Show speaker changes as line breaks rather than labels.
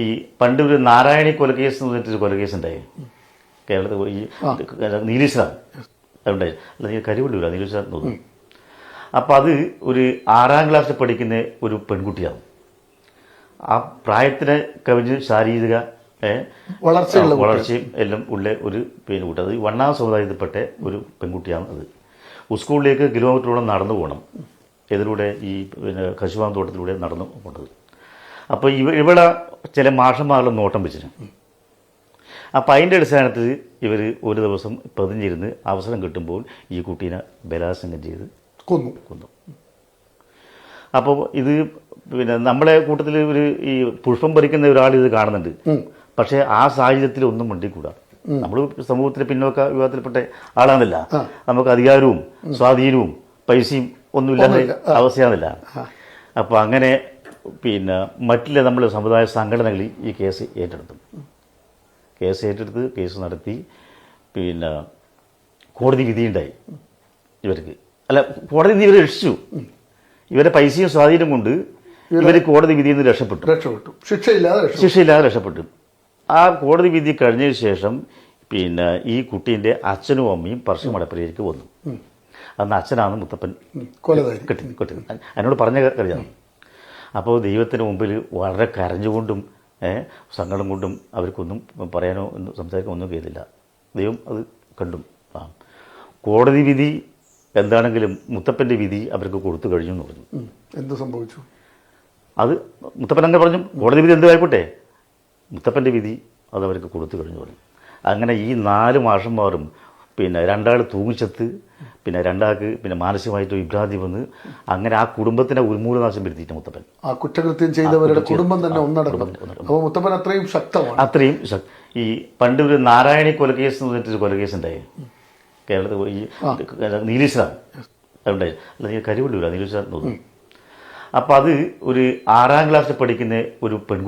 ഈ പണ്ട് ഒരു നാരായണി കൊലക്കേസ് എന്ന് പറഞ്ഞിട്ടൊരു കൊലക്കേസ് ഉണ്ടായി. കേരളത്തിൽ ഈ നീലീശ്വരാണ് അതുണ്ടായി. അല്ല ഈ കരിവള്ളൂര നീലീശ്വര തോന്നുന്നു. അപ്പം അത് ഒരു ആറാം ക്ലാസ്സിൽ പഠിക്കുന്ന ഒരു പെൺകുട്ടിയാണ്. ആ പ്രായത്തിനെ കവിഞ്ഞ് ശാരീരിക വളർച്ച
വളർച്ചയുള്ള
വളർച്ചയും എല്ലാം ഉള്ള ഒരു പെൺകുട്ടി. കുട്ടി അത് വണ്ണാം സമുദായത്തിൽപ്പെട്ട ഒരു പെൺകുട്ടിയാണ് അത്. സ്കൂളിലേക്ക് കിലോമീറ്ററോളം നടന്നു പോകണം ഇതിലൂടെ ഈ പിന്നെ കശുവാൻ തോട്ടത്തിലൂടെ നടന്നു പോകേണ്ടത്. അപ്പോൾ ഇവ ഇവിടെ ചില മാഷന്മാരുടെ നോട്ടം വെച്ചിരുന്നു. അപ്പം അതിന്റെ അടിസ്ഥാനത്തിൽ ഇവർ ഒരു ദിവസം പതിഞ്ഞിരുന്ന് അവസരം കിട്ടുമ്പോൾ ഈ കുട്ടീനെ ബലാത്സംഗം ചെയ്ത്
കൊന്നു.
കൊന്നു. അപ്പോൾ ഇത് പിന്നെ നമ്മളെ കൂട്ടത്തിൽ ഒരു ഈ പുഷ്പം പറിക്കുന്ന ഒരാൾ ഇത് കാണുന്നുണ്ട്. പക്ഷേ ആ സാഹചര്യത്തിൽ ഒന്നും മിണ്ടിക്കൂടാ. നമ്മൾ സമൂഹത്തിലെ പിന്നോക്ക വിഭാഗത്തിൽപ്പെട്ട ആളാണല്ല. നമുക്ക് അധികാരവും സ്വാധീനവും പൈസയും ഒന്നുമില്ലാത്ത അവസ്ഥയാണല്ല. അപ്പോൾ അങ്ങനെ പിന്നെ മറ്റുള്ള നമ്മൾ സമുദായ സംഘടനകൾ ഈ കേസ് ഏറ്റെടുത്തു. കേസ് ഏറ്റെടുത്ത് കേസ് നടത്തി പിന്നെ കോടതി വിധിയുണ്ടായി ഇവർക്ക്. അല്ല കോടതി വിധി ഇവരെ രക്ഷിച്ചു. ഇവരെ പൈസയും സ്വാധീനം കൊണ്ട് ഇവർ കോടതി വിധിയിൽ നിന്ന് രക്ഷപ്പെട്ടു.
രക്ഷപ്പെട്ടു. ശിക്ഷയില്ലാതെ
ശിക്ഷയില്ലാതെ രക്ഷപ്പെട്ടു. ആ കോടതി വിധി കഴിഞ്ഞതിന് ശേഷം പിന്നെ ഈ കുട്ടീന്റെ അച്ഛനും അമ്മയും പറശ്ശി മടപ്പുരയിലേക്ക് വന്നു. അന്ന് അച്ഛനാണ് മുത്തപ്പൻ. കെട്ടി കെട്ടി. എന്നോട് പറഞ്ഞ കാര്യമാണ് അപ്പോൾ ദൈവത്തിന് മുമ്പിൽ വളരെ കരഞ്ഞുകൊണ്ടും സങ്കടം കൊണ്ടും അവർക്കൊന്നും പറയാനോ ഒന്നും സംസാരിക്കാനോ ഒന്നും ചെയ്തില്ല. ദൈവം അത് കണ്ടും. ആ. കോടതി വിധി എന്താണെങ്കിലും മുത്തപ്പന്റെ വിധി അവർക്ക് കൊടുത്തു കഴിഞ്ഞു എന്ന് പറഞ്ഞു.
എന്ത് സംഭവിച്ചു?
അത് മുത്തപ്പൻ അങ്ങനെ പറഞ്ഞു. കോടതി വിധി എന്തുമായിക്കോട്ടെ മുത്തപ്പന്റെ വിധി അത് അവർക്ക് കൊടുത്തു കഴിഞ്ഞു പറഞ്ഞു. അങ്ങനെ ഈ നാല് മാഷന്മാരും പിന്നെ രണ്ടാൾ തൂങ്ങിച്ചത്ത് പിന്നെ രണ്ടാൾക്ക് പിന്നെ മാനസികമായിട്ട് വിഭ്രാന്തി വന്ന് അങ്ങനെ ആ കുടുംബത്തിനെ ഉന്മൂലനാശം വരുത്തിയിട്ട് മുത്തപ്പൻ.
ആ കുറ്റകൃത്യം ചെയ്തവരുടെ കുടുംബം തന്നെ ഒന്നടങ്കം അപ്പോൾ മുത്തപ്പൻ അത്രയും ശക്തമാണ്.
അത്രയും ഈ പണ്ട് ഒരു നാരായണി കൊലക്കേസ് എന്ന് പറഞ്ഞിട്ടൊരു കൊലക്കേസ് ഉണ്ടായി. കേരളത്തിൽ ഈ നീലീശ്വരാണ് അതുണ്ടായി അല്ല ഈ കരിവള്ളൂര നീലീശ്വര തോന്നുന്നു അപ്പം അത് ഒരു ആറാം ക്ലാസ്സിൽ പഠിക്കുന്ന ഒരു പെൺകുട്ടി